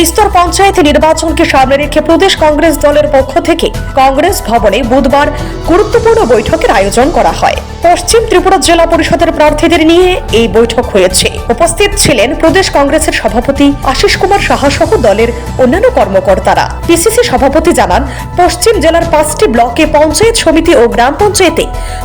ত্রিস্তর পঞ্চায়েত নির্বাচনকে সামনে রেখে প্রদেশ কংগ্রেস দলের পক্ষ থেকে কংগ্রেস ভবনে বুধবার গুরুত্বপূর্ণ বৈঠকের আয়োজন করা হয়। পশ্চিম ত্রিপুরা জেলা পরিষদের প্রার্থীদের নিয়ে এই বৈঠক হয়েছে। উপস্থিত ছিলেন প্রদেশ কংগ্রেসের সভাপতি আশিস কুমার সাহা সহ দলের অন্যান্য কর্মকর্তারা। পিসিসি সভাপতি জানান, পশ্চিম জেলার পাঁচটি ব্লকে পঞ্চায়েত সমিতি ও গ্রাম পঞ্চায়েতে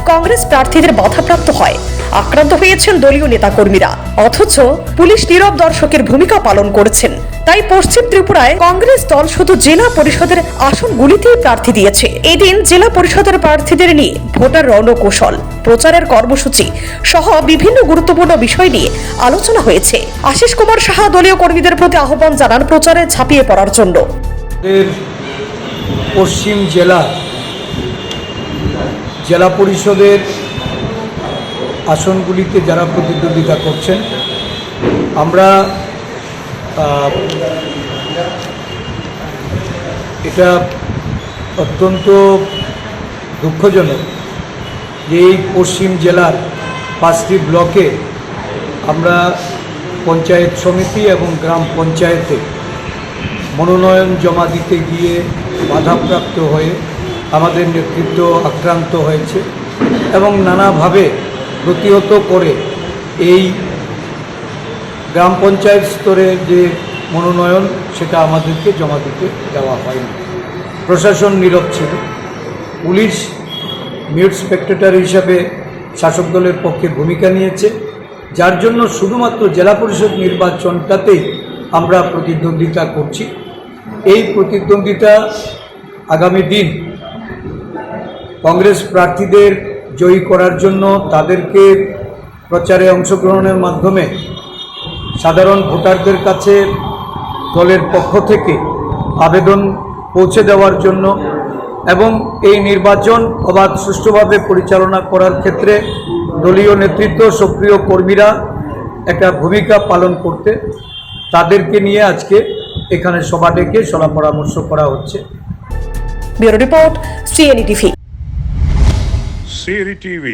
কংগ্রেস প্রার্থীদের বাধাপ্রাপ্ত হয়। আক্রান্ত হয়েছেন দলীয় নেতাকর্মীরা। অথচ পুলিশ নীরব দর্শকের ভূমিকা পালন করছেন। তাই পশ্চিম ত্রিপুরায় কংগ্রেস দল শুধু জেলা পরিষদের আসনগুলিতেই প্রার্থী দিয়েছে। এদিন জেলা পরিষদের প্রার্থীদের নিয়ে ভোটার রণকৌশল, প্রচারের কর্মসূচি সহ বিভিন্ন গুরুত্বপূর্ণ বিষয় নিয়ে আলোচনা হয়েছে। আশিস কুমার সাহা দলীয় কর্মীদের প্রতি আহ্বান জানান প্রচারে ঝাঁপিয়ে পড়ার জন্য। পশ্চিম জেলা জেলা পরিষদের আসনগুলিতে যারা প্রতিদ্বন্দ্বিতা করছেন, আমরা এটা অত্যন্ত দুঃখজনক যে এই পশ্চিম জেলার পাঁচটি ব্লকে আমরা পঞ্চায়েত সমিতি এবং গ্রাম পঞ্চায়েতে মনোনয়ন জমা দিতে গিয়ে বাধাপ্রাপ্ত হয়ে আমাদের নেতৃত্ব আক্রান্ত হয়েছে এবং নানাভাবে প্রতিহত করে এই গ্রাম পঞ্চায়েত স্তরে যে মনোনয়ন, সেটা আমাদেরকে জমা দিতে দেওয়া হয়নি। প্রশাসন নীরব ছিল। পুলিশ মিউট স্পেক্টেটর হিসাবে শাসক দলের পক্ষে ভূমিকা নিয়েছে। যার জন্য শুধুমাত্র জেলা পরিষদ নির্বাচনটাতেই আমরা প্রতিদ্বন্দ্বিতা করছি। এই প্রতিদ্বন্দ্বিতা আগামী দিন কংগ্রেস প্রার্থীদের জয়ী করার জন্য তাদেরকে প্রচারে অংশগ্রহণের মাধ্যমে সাধারণ ভোটারদের কাছে দলের পক্ষ থেকে আবেদন পৌঁছে দেওয়ার জন্য এবং এই নির্বাচন অবাধ সুষ্ঠুভাবে পরিচালনা করার ক্ষেত্রে দলীয় নেতৃত্ব সক্রিয় কর্মীরা একটা ভূমিকা পালন করতে তাদেরকে নিয়ে আজকে এখানে সভা ডেকে সলা পরামর্শ করা হচ্ছে bureau report CNE TV Siri TV,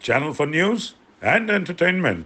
channel for news and entertainment.